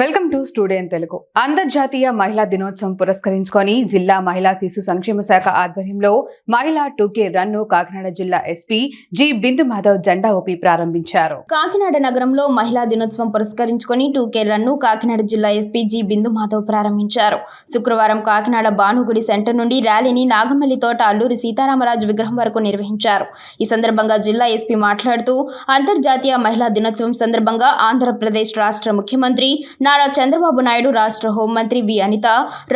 Welcome to స్టూడియన్ Telugu. అంతర్జాతీయ మహిళా దినోత్సవం పురస్కరించుకొని జిల్లా మహిళా శిశు సంక్షేమ శాఖ ఆధ్వర్యంలో మహిళా టూకే రన్ను కాకినాడ జిల్లా ఎస్పీ జి బిందు మాధవ్ జెండా ఊపి ప్రారంభించారు. కాకినాడ నగరంలో మహిళా దినోత్సవం పురస్కరించుకొని టూకే రన్ను కాకినాడ జిల్లా ఎస్పీ జి బిందు మాధవ్ ప్రారంభించారు. శుక్రవారం కాకినాడ భానుగుడి సెంటర్ నుండి ర్యాలీని నాగమల్లి తోట అల్లూరి సీతారామరాజు విగ్రహం వరకు నిర్వహించారు. ఈ సందర్భంగా జిల్లా ఎస్పీ మాట్లాడుతూ అంతర్జాతీయ మహిళా దినోత్సవం సందర్భంగా ఆంధ్రప్రదేశ్ రాష్ట్ర ముఖ్యమంత్రి నారా చంద్రబాబు నాయుడు రాష్ట్ర హోంమంత్రి వి. అనిత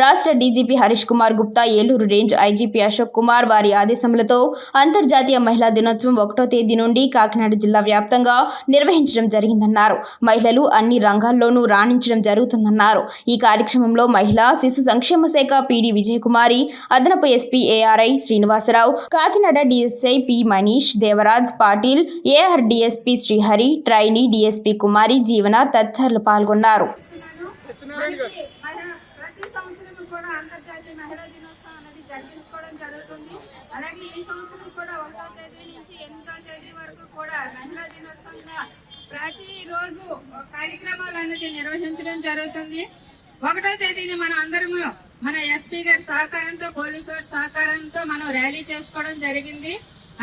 రాష్ట్ర DGP Harish Kumar Gupta Eluru range IGP Ashok Kumar వారి ఆదేశములతో అంతర్జాతీయ మహిళా దినోత్సవం ఒకటో తేదీ నుండి కాకినాడ జిల్లా వ్యాప్తంగా నిర్వహించడం జరిగిందన్నారు. మహిళలు అన్ని రంగాల్లోనూ రాణించడం జరుగుతుందన్నారు. ఈ కార్యక్రమంలో మహిళా శిశు సంక్షేమ శాఖ పీడీ విజయకుమారి అదనపు SP ARI Srinivasarao Kakinada DSI P Manish Devraj Patil AR DSP Srihari trainee DSP Kumari Jeevana తదితరులు పాల్గొన్నారు. మనకి మన ప్రతి సంవత్సరం కూడా అంతర్జాతీయ మహిళా దినోత్సవం అనేది జరిపించుకోవడం జరుగుతుంది. అలాగే ఈ సంవత్సరం కూడా ఒకటో తేదీ నుంచి ఎనిమిదో తేదీ వరకు కూడా మహిళా దినోత్సవంగా ప్రతిరోజు కార్యక్రమాలు అనేది నిర్వహించడం జరుగుతుంది. ఒకటో తేదీని మనం అందరము మన ఎస్పీ గారి సహకారంతో పోలీసు వారి సహకారంతో మనం ర్యాలీ చేసుకోవడం జరిగింది.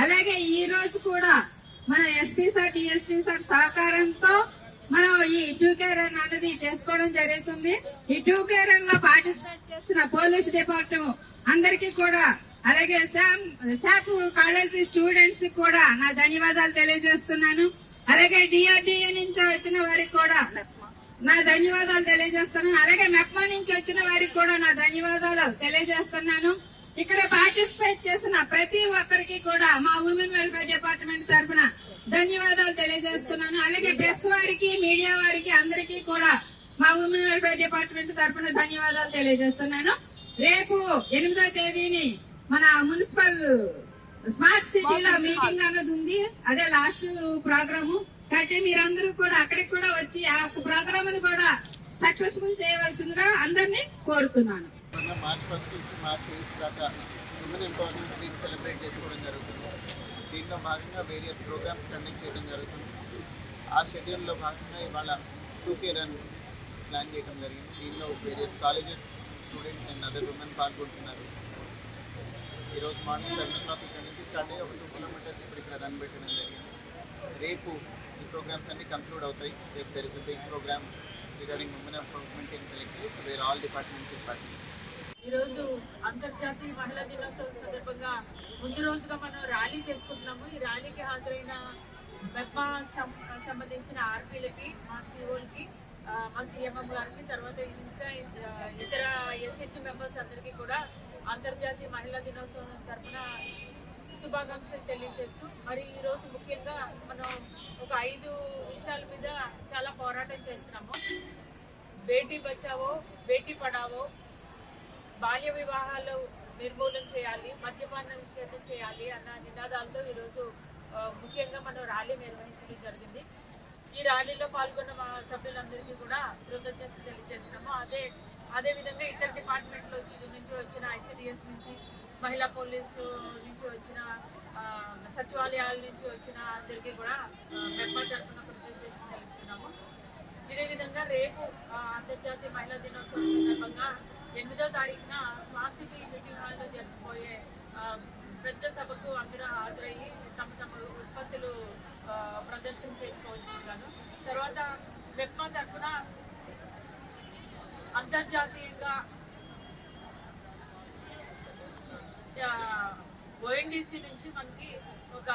అలాగే ఈ రోజు కూడా మన ఎస్పీ సార్ డిఎస్పీ సార్ సహకారంతో మనం ఈ టూ కే రన్ అనేది చేసుకోవడం జరుగుతుంది. ఈ టూ కే రన్లో పార్టిసిపేట్ చేసిన పోలీస్ డిపార్ట్మెంట్ అందరికీ కూడా అలాగే శామ్ శాప్ కాలేజీ స్టూడెంట్స్ కూడా నా ధన్యవాదాలు తెలియజేస్తున్నాను. అలాగే డిఆర్డిఏ నుంచి వచ్చిన వారికి కూడా నా ధన్యవాదాలు తెలియజేస్తున్నాను. అలాగే మెప్మా నుంచి వచ్చిన వారికి కూడా నా ధన్యవాదాలు తెలియజేస్తున్నాను. ఇక్కడ పార్టిసిపేట్ చేసిన ప్రతి ఒక్కరికి కూడా మా ఉమెన్ వెల్ఫేర్ డిపార్ట్మెంట్ తరఫున ధన్యవాదాలు తెలియజేస్తున్నాను. అలాగే ప్రెస్ వారికి మీడియా వారికి అందరికీ కూడా మా ఉమెన్ వెల్ఫేర్ డిపార్ట్మెంట్ తరఫున ధన్యవాదాలు తెలియజేస్తున్నాను. రేపు ఎనిమిదో తేదీని మన మున్సిపల్ స్మార్ట్ సిటీలో మీటింగ్ అన్నది ఉంది. అదే లాస్ట్ ప్రోగ్రాము. కాబట్టి మీరందరూ కూడా అక్కడికి కూడా వచ్చి ఆ ప్రోగ్రామ్ కూడా సక్సెస్ఫుల్ చేయవలసిందిగా అందరినీ కోరుతున్నాను. మొన్న మార్చ్ ఫస్ట్ నుంచి మార్చ్ ఎయిత్ దాకా ఉమెన్ ఎంపవర్మెంట్ వీక్ సెలబ్రేట్ చేసుకోవడం జరుగుతుంది. దీంట్లో భాగంగా వేరియస్ ప్రోగ్రామ్స్ కండక్ట్ చేయడం జరుగుతుంది. ఆ షెడ్యూల్లో భాగంగా ఇవాళ టూకే రన్ ప్లాన్ చేయడం జరిగింది. దీనిలో various colleges students and other women పాల్గొంటున్నారు. ఈరోజు మార్నింగ్ సెవెన్ ఓ క్లాక్ ఇక్కడ నుంచి స్టార్ట్ అయ్యి ఒక టూ కిలోమీటర్స్ ఇప్పుడు ఇక్కడ రన్ పెట్టడం జరిగింది. రేపు ఈ ప్రోగ్రామ్స్ అన్ని కంక్లూడ్ అవుతాయి. రేపు there is a big program regarding women empowerment in collective where all departments in ఈరోజు అంతర్జాతీయ మహిళా దినోత్సవం సందర్భంగా ముందు రోజుగా మనం ర్యాలీ చేసుకుంటున్నాము. ఈ ర్యాలీకి హాజరైన మెప్మా సంబంధించిన ఆర్పీలకి మా సిఓలకి మా సీఎంఎం గారికి తర్వాత ఇంకా ఇతర ఎస్హెచ్ మెంబర్స్ అందరికీ కూడా అంతర్జాతీయ మహిళా దినోత్సవం తరఫున శుభాకాంక్షలు తెలియజేస్తూ మరి ఈరోజు ముఖ్యంగా మనం ఒక ఐదు విషయాల మీద చాలా పోరాటం చేస్తున్నాము. బేటీ బచావో బేటీ పడావో బాల్య వివాహాలు నిర్మూలన చేయాలి మద్యపాన నిషేధం చేయాలి అన్న నినాదాలతో ఈరోజు ముఖ్యంగా మనం ర్యాలీ నిర్వహించడం జరిగింది. ఈ ర్యాలీలో పాల్గొన్న మా సభ్యులందరికీ కూడా కృతజ్ఞతలు తెలియజేస్తున్నాము. అదే అదే విధంగా ఇతర డిపార్ట్మెంట్లో నుంచి వచ్చిన ఐసిడిఎస్ నుంచి మహిళా పోలీసు నుంచి వచ్చిన సచివాలయాల నుంచి వచ్చిన అందరికీ కూడా మెంబర్ తరఫున కృతజ్ఞతలు తెలుపుతున్నాము. ఇదే విధంగా రేపు అంతర్జాతీయ మహిళా దినోత్సవం సందర్భంగా ఎనిమిదో తారీఖున స్మార్ట్ సిటీ మీటింగ్ హాల్లో జరిగిపోయే పెద్ద సభకు అందరూ హాజరయ్యి తమ తమ ఉత్పత్తులు ప్రదర్శన చేసుకోవాల్సిందిగాను తర్వాత మెప్మా తరఫున అంతర్జాతీయంగా ఓఎన్డీసీ నుంచి మనకి ఒక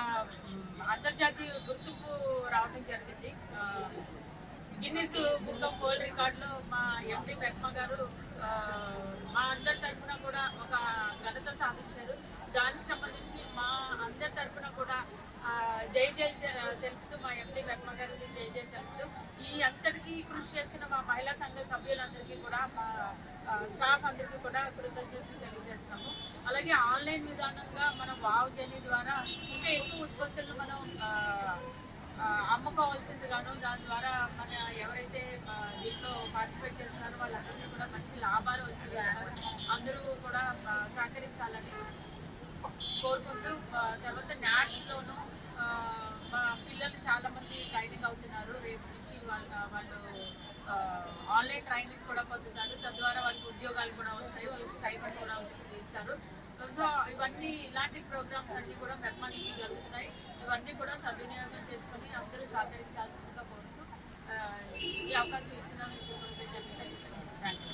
అంతర్జాతీయ గుర్తింపు రావడం జరిగింది. గిన్నిస్ బుక్ ఆఫ్ వరల్డ్ రికార్డులో మా ఎండి మెహ్మా గారు మా అందరి తరఫున కూడా ఒక ఘనత సాధించారు. దానికి సంబంధించి మా అందరి తరఫున కూడా జై జై తెలుపుతూ మా ఎంపీ మెహ్మా గారికి జై జై తెలుపుతూ ఈ అంతటికి కృషి చేసిన మా మహిళా సంఘ సభ్యులందరికీ కూడా మా స్టాఫ్ అందరికీ కూడా కృతజ్ఞతలు తెలియజేస్తున్నాము. అలాగే ఆన్లైన్ విధానంగా మనం వావ్ జర్నీ ద్వారా ఇంకా ఎక్కువ ఉత్పత్తులు మనం అమ్ముకోవాల్సిందిగాను దాని ద్వారా మన ఎవరైతే దీంట్లో పార్టిసిపేట్ చేస్తున్నారో వాళ్ళందరికీ కూడా మంచి లాభాలు వచ్చేవి. అందరూ కూడా సహకరించాలని కోరుకుంటూ ఆ, తర్వాత న్యాట్స్లోను మా పిల్లలు చాలా మంది ట్రైనింగ్ అవుతున్నారు. రేపు నుంచి వాళ్ళ వాళ్ళు ఆన్లైన్ ట్రైనింగ్ కూడా పొందుతారు. తద్వారా వాళ్ళకి ఉద్యోగాలు కూడా వస్తాయి. వాళ్ళకి స్టైఫండ్ కూడా వస్తుంది ఇస్తారు. సో ఇవన్నీ ఇలాంటి ప్రోగ్రామ్స్ అన్ని కూడా మెప్మా నుంచి జరుగుతున్నాయి. ఇవన్నీ కూడా సద్వినియోగం చేసుకొని అందరూ సహకరించాల్సిందిగా కోరుతూ ఈ అవకాశం ఇచ్చిన మీకు కృతజ్ఞతలు. తెలియజేస్తున్నాను థ్యాంక్ యూ